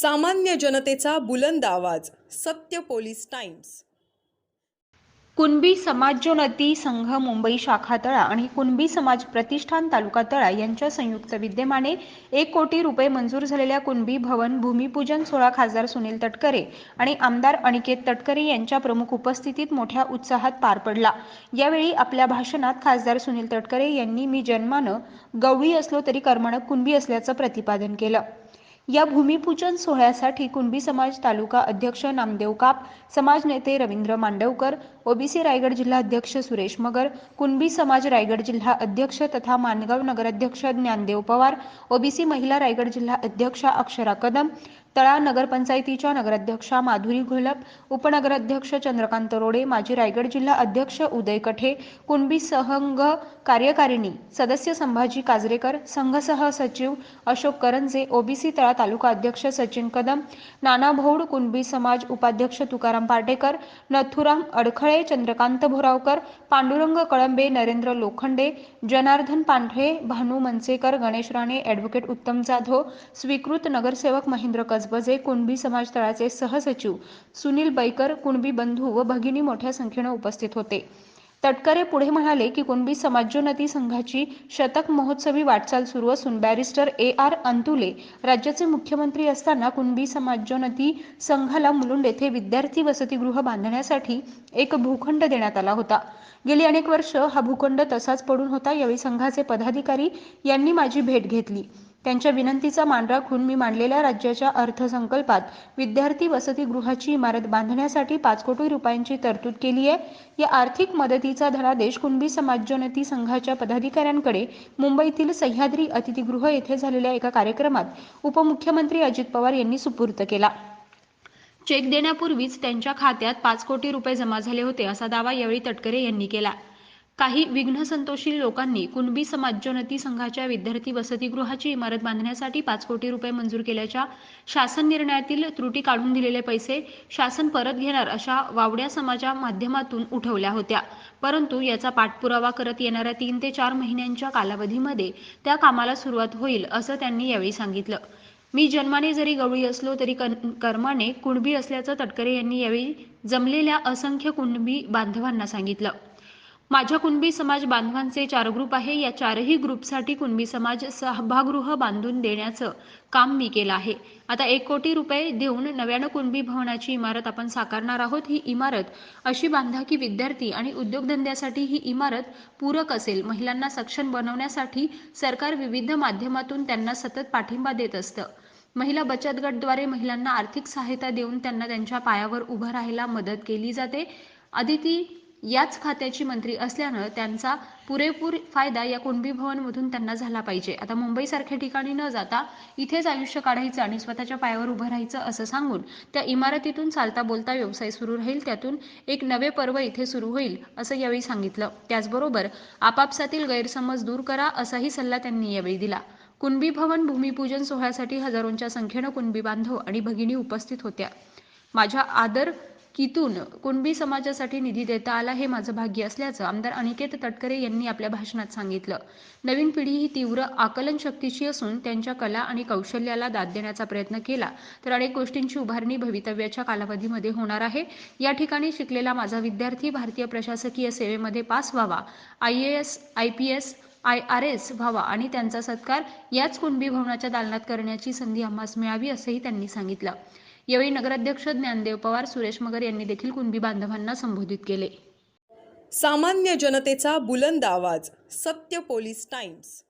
सामान्य जनतेचा बुलंद आवाज सत्य पोलीस टाइम्स. कुणबी समाजोन्नती संघ मुंबई शाखा तळा आणि कुणबी समाज प्रतिष्ठान तालुका तळा यांच्या संयुक्त विद्यमाने एक कोटी रुपये मंजूर झालेल्या कुणबी भवन भूमिपूजन सोहळा खासदार सुनील तटकरे आणि आमदार अनिकेत तटकरे यांच्या प्रमुख उपस्थितीत मोठ्या उत्साहात पार पडला. यावेळी आपल्या भाषणात खासदार सुनील तटकरे यांनी मी जन्मानं गवळी असलो तरी कर्मणं कुणबी असल्याचं प्रतिपादन केलं. या भूमिपूजन सोहळ्यासाठी कुणबी समाज तालुका अध्यक्ष नामदेव काप समाज नेते रवींद्र मांडवकर ओबीसी रायगड जिल्हा अध्यक्ष सुरेश मगर कुणबी समाज रायगड जिल्हा अध्यक्ष तथा मानगाव नगराध्यक्ष ज्ञानदेव पवार ओबीसी महिला रायगड जिल्हा अध्यक्षा अक्षरा कदम तळा नगरपंचायतीच्या नगराध्यक्षा माधुरी घोलप उपनगराध्यक्ष चंद्रकांत रोडे माजी रायगड जिल्हा अध्यक्ष उदय कठे कुणबी सहंग कार्यकारिणी सदस्य संभाजी काजरेकर संघसह सचिव अशोक करंजे ओबीसी तळा तालुका अध्यक्ष सचिन कदम नाना भौड कुणबी समाज उपाध्यक्ष तुकाराम पाटेकर नथुराम अडखळे चंद्रकांत भोरावकर पांडुरंग कळंबे नरेंद्र लोखंडे जनार्दन पांढरे भानू मनसेकर गणेश राणे ॲडव्होकेट उत्तम जाधव स्वीकृत नगरसेवक महेंद्र गजबजे कुणबी समाज तळाचे सहसचिव सुनील बैकर कुणबी बंधू व भगिनी मोठ्या संख्येनं उपस्थित होते. तटकरे पुढे म्हणाले की कुणबी समाजोन्नती संघाची शतक महोत्सवी वाटचाल सुरू असून बॅरिस्टर ए आर अंतुले राज्याचे मुख्यमंत्री असताना कुणबी समाजोन्नती संघाला मुलुंड येथे विद्यार्थी वसतिगृह बांधण्यासाठी एक भूखंड देण्यात आला होता. गेली अनेक वर्ष हा भूखंड तसाच पडून होता. यावेळी संघाचे पदाधिकारी यांनी माझी भेट घेतली. त्यांच्या विनंतीचा मान राखून मी मांडलेल्या राज्याच्या अर्थसंकल्पात विद्यार्थी वसतिगृहाची इमारत बांधण्यासाठी पाच कोटी रुपयांची तरतूद केली आहे. या आर्थिक मदतीचा धनादेश कुणबी समाजोन्नती संघाच्या पदाधिकाऱ्यांकडे मुंबईतील सह्याद्री अतिथीगृह येथे झालेल्या एका कार्यक्रमात उपमुख्यमंत्री अजित पवार यांनी सुपूर्द केला. चेक देण्यापूर्वीच त्यांच्या खात्यात पाच कोटी रुपये जमा झाले होते असा दावा यावेळी तटकरे यांनी केला. काही विघ्नसंतोषी लोकांनी कुणबी समाजोन्नती संघाच्या विद्यार्थी वसतिगृहाची इमारत बांधण्यासाठी पाच कोटी रुपये मंजूर केल्याच्या शासन निर्णयातील त्रुटी काढून दिलेले पैसे शासन परत घेणार अशा वावड्या समाजा माध्यमातून उठवल्या होत्या. परंतु याचा पाठपुरावा करत येणाऱ्या तीन ते चार महिन्यांच्या कालावधीमध्ये त्या कामाला सुरुवात होईल असं त्यांनी यावेळी सांगितलं. मी जन्माने जरी गवळी असलो तरी कर्माने कुणबी असल्याचं तटकरे यांनी यावेळी जमलेल्या असंख्य कुणबी बांधवांना सांगितलं. माझ्या कुणबी समाज बांधवांचे चार ग्रुप आहे. या चारही ग्रुपसाठी कुणबी समाज सभागृह बांधून देण्याचं काम मी केलं आहे. आता एक कोटी रुपये देऊन नव्यानं कुणबी भवनाची इमारत आपण साकारणार आहोत. ही इमारत अशी बांधा की विद्यार्थी आणि उद्योगधंद्यासाठी ही इमारत पूरक असेल. महिलांना सक्षम बनवण्यासाठी सरकार विविध माध्यमातून त्यांना सतत पाठिंबा देत असतं. महिला बचत गटद्वारे महिलांना आर्थिक सहायता देऊन त्यांना त्यांच्या पायावर उभं राहायला मदत केली जाते. आदिती याच खात्याची मंत्री असल्यानं त्यांचा पुरेपूर फायदा या कुणबी भवनमधून त्यांना झाला पाहिजे. आता मुंबईसारख्या ठिकाणी न जाता इथेच आयुष्य काढायचं आणि स्वतःच्या पायावर उभं राहायचं असं सांगून त्या इमारतीतून चालता बोलता व्यवसाय सुरू राहील त्यातून एक नवे पर्व इथे सुरू होईल असं यावेळी सांगितलं. त्याचबरोबर आपापसातील गैरसमज दूर करा असाही सल्ला त्यांनी यावेळी दिला. कुणबी भवन भूमिपूजन सोहळ्यासाठी हजारोंच्या संख्येनं कुणबी बांधव आणि भगिनी उपस्थित होत्या. माझ्या आदर कीतून कुणबी समाजासाठी निधी देता आला हे माझं भाग्य असल्याचं आमदार अनिकेत तटकरे यांनी आपल्या भाषणात सांगितलं. नवीन पिढी ही तीव्र आकलन शक्तीची असून त्यांच्या कला आणि कौशल्याला दाद देण्याचा प्रयत्न केला तर अनेक गोष्टींची उभारणी भवितव्याच्या कालावधीमध्ये होणार आहे. या ठिकाणी शिकलेला माझा विद्यार्थी भारतीय प्रशासकीय सेवेमध्ये पास व्हावा I A S I P S I R S व्हावा आणि त्यांचा सत्कार याच कुणबी भवनाच्या दालनात करण्याची संधी आम्हास मिळावी असंही त्यांनी सांगितलं. यावेळी नगराध्यक्ष ज्ञानदेव पवार सुरेश मगर यांनी देखील कुणबी बांधवांना संबोधित केले. सामान्य जनतेचा बुलंद आवाज सत्य पोलीस टाइम्स.